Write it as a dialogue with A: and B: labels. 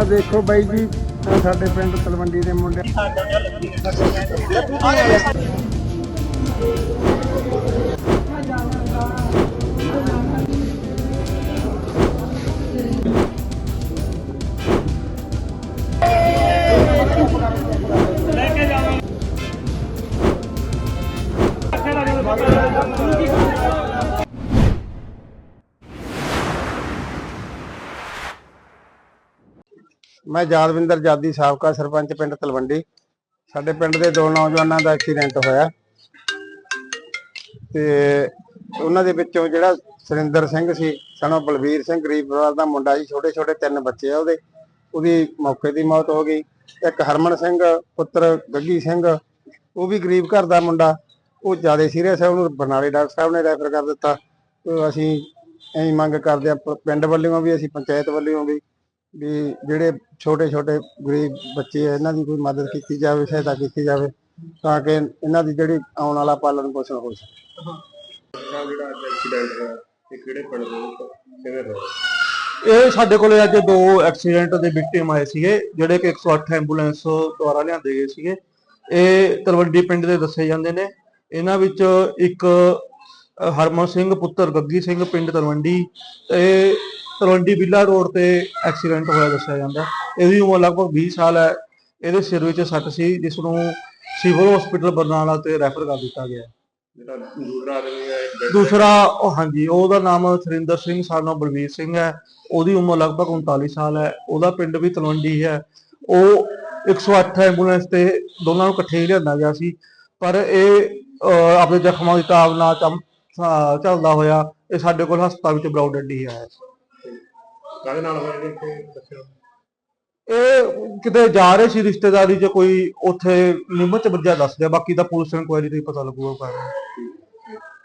A: ਆਹ ਦੇਖੋ ਬਾਈ ਜੀ ਆਹ ਸਾਡੇ ਪਿੰਡ ਤਲਵੰਡੀ ਦੇ ਮੁੰਡੇ। ਮੈਂ ਯਾਦਵਿੰਦਰ ਜਾਦੀ, ਸਾਬਕਾ ਸਰਪੰਚ ਪਿੰਡ ਤਲਵੰਡੀ। ਸਾਡੇ ਪਿੰਡ ਦੇ ਦੋ ਨੌਜਵਾਨਾਂ ਦਾ ਐਕਸੀਡੈਂਟ ਹੋਇਆ। ਤੇ ਉਹਨਾਂ ਦੇ ਵਿੱਚੋਂ ਜਿਹੜਾ ਸੁਰਿੰਦਰ ਸਿੰਘ ਸੀ, ਸਨੋ ਬਲਵੀਰ ਸਿੰਘ, ਗਰੀਬ ਪਰਿਵਾਰ ਦਾ ਮੁੰਡਾ ਜੀ ਛੋਟੇ ਛੋਟੇ ਤਿੰਨ ਬੱਚੇ ਆ ਉਹਦੇ। ਉਹਦੀ ਮੌਕੇ ਦੀ ਮੌਤ ਹੋ ਗਈ। ਇੱਕ ਹਰਮਨ ਸਿੰਘ, ਪੁੱਤਰ ਗੱਗੀ ਸਿੰਘ, ਉਹ ਵੀ ਗਰੀਬ ਘਰ ਦਾ ਮੁੰਡਾ। ਉਹ ਜ਼ਿਆਦਾ ਸੀਰੀਅਸ ਹੈ, ਉਹਨੂੰ ਬਰਨਾਲੇ ਡਾਕਟਰ ਸਾਹਿਬ ਨੇ ਰੈਫਰ ਕਰ ਦਿੱਤਾ। ਅਸੀਂ ਐਂ ਮੰਗ ਕਰਦੇ ਆ ਪਿੰਡ ਵੱਲੋਂ ਵੀ, ਅਸੀਂ ਪੰਚਾਇਤ ਵੱਲੋਂ ਵੀ। ਵੀ ਜਿਹੜੇ ਛੋਟੇ ਛੋਟੇ ਗਰੀਬ ਬੱਚੇ ਆ ਇਹਨਾਂ ਦੀ ਕੋਈ ਮਦਦ ਕੀਤੀ ਜਾਵੇ ਸਹਾਇਤਾ ਕੀਤੀ ਜਾਵੇ ਤਾਂ ਕਿ ਇਹਨਾਂ ਦੀ ਜਿਹੜੀ ਆਉਣ ਵਾਲਾ ਪਾਲਣ ਪੋਸ਼ਣ ਹੋ ਸਕੇ।
B: ਜਿਹੜਾ ਐਕਸੀਡੈਂਟ ਹੋਇਆ ਇਹ ਕਿਹੜੇ ਪਿੰਡ ਦੇ ਵਿੱਚ ਕਿਵੇਂ ਹੋਇਆ
C: ਇਹ ਸਾਡੇ ਕੋਲੇ ਅੱਜ ਦੋ ਐਕਸੀਡੈਂਟ ਦੇ ਵਿਕਟਿਮ ਆਏ ਸੀਗੇ ਜਿਹੜੇ ਕਿ 108 ਐਂਬੂਲੈਂਸ ਦੁਆਰਾ ਲਿਆਂਦੇ ਗਏ ਸੀਗੇ। ਇਹ ਤਲਵੰਡੀ ਪਿੰਡ ਦੇ ਦੱਸੇ ਜਾਂਦੇ ਨੇ। ਇਹਨਾਂ ਵਿੱਚ ਇੱਕ ਹਰਮਨ ਸਿੰਘ ਪੁੱਤਰ ਗੱਗੀ ਸਿੰਘ ਪਿੰਡ ਤਲਵੰਡੀ ਤੇ ਤਲਵੰਡੀ ਬਿੱਲਾ ਰੋਡ ਤੇ ਐਕਸੀਡੈਂਟ ਹੋਇਆ ਦੱਸਿਆ ਜਾਂਦਾ। ਇਹਦੀ ਉਮਰ ਲਗਭਗ 20 ਸਾਲ ਹੈ। ਇਹਦੇ ਸਿਰ ਵਿੱਚ ਸੱਟ ਸੀ ਜਿਸ ਨੂੰ ਸਿਵਲ ਹਸਪੀਟਲ ਬਰਨਾਲਾ ਤੇ ਰੈਫਰ ਕਰ ਦਿੱਤਾ ਗਿਆ।
B: ਦੂਸਰਾ
C: ਉਹ ਹਾਂਜੀ ਉਹਦਾ ਨਾਮ ਸੁਰਿੰਦਰ ਸਿੰਘ ਸਾਨਾ ਬਲਵੀਰ ਸਿੰਘ ਹੈ। ਉਹਦੀ ਉਮਰ ਲਗਭਗ 39 ਸਾਲ ਹੈ। ਉਹਦਾ ਪਿੰਡ ਵੀ ਤਲਵੰਡੀ ਹੈ। ਉਹ 108 ਐਂਬੂਲੈਂਸ ਤੇ ਦੋਨਾਂ ਨੂੰ ਇਕੱਠੇ ਹੀ ਲਿਆਂਦਾ ਗਿਆ ਸੀ। ਪਰ ਇਹ ਆਪਣੇ ਜ਼ਖਮਾਂ ਦੀ ਤਾਬ ਨਾਲ ਚੱਲਦਾ ਹੋਇਆ ਇਹ ਸਾਡੇ ਕੋਲ ਹਸਪਤਾਲ ਵਿੱਚ ਬਰਾਊਡ ਡੱਡੀ ਆਇਆ ਸੀ
B: ਕਾਹਦੇ ਨਾਲ ਹੋਇਆ ਜੀ ਇੱਥੇ? ਦੱਸਿਓ
C: ਇਹ ਕਿਤੇ ਜਾ ਰਹੇ ਸੀ ਰਿਸ਼ਤੇਦਾਰੀ 'ਚ ਕੋਈ ਉੱਥੇ ਨਿਮਤ ਚ ਵੱਜਿਆ ਦੱਸਦੇ ਆ, ਬਾਕੀ ਤਾਂ ਪੁਲਿਸ ਇਨਕੁਆਇਰੀ ਤੇ ਹੀ ਪਤਾ ਲੱਗੂਗਾ ਕਾਰਨ